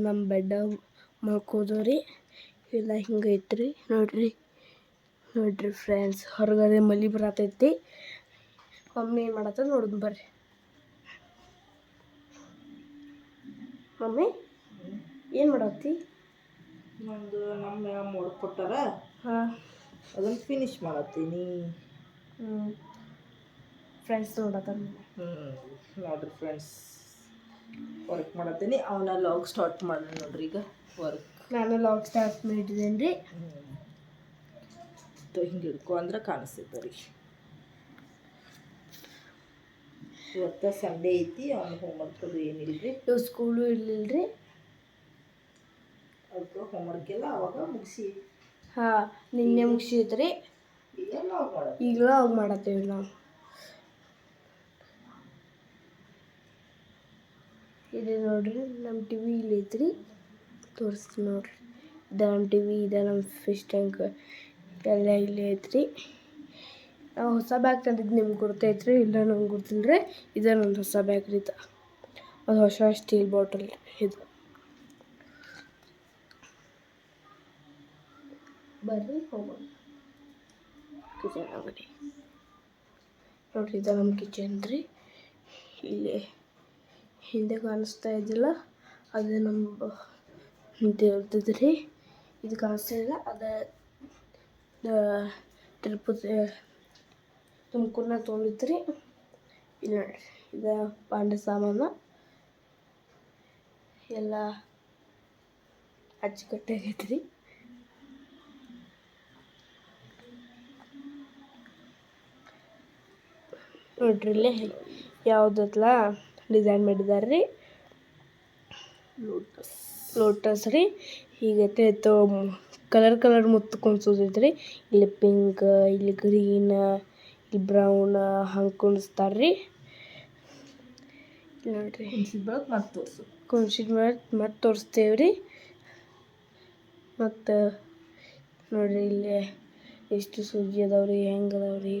ನಮ್ಮ ಬೆಡ್ಡ ರೀ. ಇಲ್ಲ ಹಿಂಗೆ ಐತ್ರಿ. ನೋಡ್ರಿ ನೋಡ್ರಿ ಫ್ರೆಂಡ್ಸ್ ಹೊರಗಡೆ ಮಲಿ ಬರತೈತಿ. ಮಮ್ಮಿ ಏನು ಮಾಡತ್ತ ನೋಡಿದ್ ಬರ್ರಿ. ಮಮ್ಮಿ ಏನು ಮಾಡತ್ತಿ? ನಮ್ಮ ಮೂಡ್ ಕೊಟ್ಟಾರ. ಹಾಂ. ಅದನ್ನು ಫಿನಿಶ್ ಮಾಡತ್ತೀನಿ. ಹ್ಞೂ ಫ್ರೆಂಡ್ಸ್ ನೋಡತ್ತ ಹ್ಞೂ ನೋಡ್ರಿ ಫ್ರೆಂಡ್ಸ್ ವರ್ಕ್ ಮಾಡತ್ತೀನಿ. ಅವನ ಲಾಗ್ ಸ್ಟಾರ್ಟ್ ಮಾಡೋಣ ನೋಡ್ರಿ ಈಗ ವರ್ಕ್ ನಾನು ಲಾಗ್ ಸ್ಟಾರ್ಟ್ ಮಾಡಿದ್ದೇನೆ ರೀ ಹಿಂಗೆ ಹಿಡ್ಕೊ ಅಂದ್ರೆ ಕಾಣಿಸ್ತೈತೆ ರೀ ಇವತ್ತು ಸಂಡೇ ಐತಿ ಅವ್ನ ಹೋಮ್ವರ್ಕ್ ಅದು ಏನಿಲ್ಲ ರೀ ಇವು ಸ್ಕೂಲು ಇರಲಿಲ್ಲ ರೀ ಅದಕ್ಕೆ ಹೋಮ್ವರ್ಕ್ ಎಲ್ಲ ಅವಾಗ ಮುಗಿಸಿ. ಹಾಂ ನಿನ್ನೆ ಮುಗಿಸಿದ್ರಿ? ಈಗ ಮಾಡೋದು ಈಗಲೂ ಅವಾಗ ಮಾಡತ್ತೇವೆ ನಾವು. ಇದು ನೋಡ್ರಿ ನಮ್ಮ ಟಿ ವಿ ಇಲ್ಲಿ ಐತ್ರಿ. ತೋರಿಸ್ತೀನಿ ನೋಡ್ರಿ. ಇದು ನಮ್ಮ ಟಿ ವಿ ಇದು ನಮ್ಮ ಫಿಶ್ ಟ್ಯಾಂಕ್ ಎಲ್ಲ ಇಲ್ಲಿ ಐತ್ರಿ. ನಾವು ಹೊಸ ಬ್ಯಾಗ್ ತಂದಿದ್ದು ನಿಮ್ಗೆ ಗುರ್ತೈತ್ರಿ ಇಲ್ಲ ನಂಗೆ ಗುರ್ತಿಲ್ಲ ರೀ ಇದು ನನ್ನ ಹೊಸ ಬ್ಯಾಗ್ ರೀ ಇದು. ಅದು ಹೊಸ ಸ್ಟೀಲ್ ಬಾಟಲ್ ಇದು. ಬರ್ರಿ, ಹೋಗೋಣ. ಕಿಚನ್ ಅಂಗಡಿ. ನೋಡ್ರಿ, ಇದು ನಮ್ಮ ಕಿಚನ್ ರೀ ಇಲ್ಲಿ. ಹಿಂದೆ ಕಾಣಿಸ್ತಾ ಇದ್ದಿಲ್ಲ ಅದು ನಮ್ಮ ದೇವ್ರದ್ದು ರೀ ಇದು ಕಾಣಿಸ್ತಾ ಇಲ್ಲ, ಅದ ತಿರುಪತಿ ತುಮಕೂರ್ನಾಗ ತೊಗೊಂಡಿದ್ರಿ. ಇಲ್ಲ ನೋಡ್ರಿ ಇದು ಪಾಂಡೆ ಸಾಮಾನು, ಎಲ್ಲ ಅಚ್ಚುಕಟ್ಟೆ ಆಗೈತೆ ರೀ ನೋಡ್ರಿ ಇಲ್ಲೇ ಯಾವುದತ್ಲ ಡಿಸೈನ್ ಮಾಡಿದ್ದಾರೆ ರೀ. ಲೋಟಸ್ ಲೋಟಸ್ ರೀ. ಹೀಗೈತೆ ಕಲರ್ ಕಲರ್ ಮುತ್ತು ಕುಣಿಸೋದೈತೆ ರೀ. ಇಲ್ಲಿ ಪಿಂಕ್ ಇಲ್ಲಿ ಗ್ರೀನ್ ಇಲ್ಲಿ ಬ್ರೌನ್ ಹಂಗೆ ಕುಣಿಸ್ತಾರೆ ರೀ. ನೋಡಿರಿ. ಕುಣಿಸಿದ ಮತ್ತೆ ಮತ್ತೆ ತೋರಿಸ್ತೇವೆ ರೀ. ಮತ್ತು ನೋಡಿರಿ ಇಲ್ಲಿ ಎಷ್ಟು ಸೂಜಿ ಅದಾವೆ ರೀ ಹೆಂಗೆ ಅದಾವೆ ರೀ.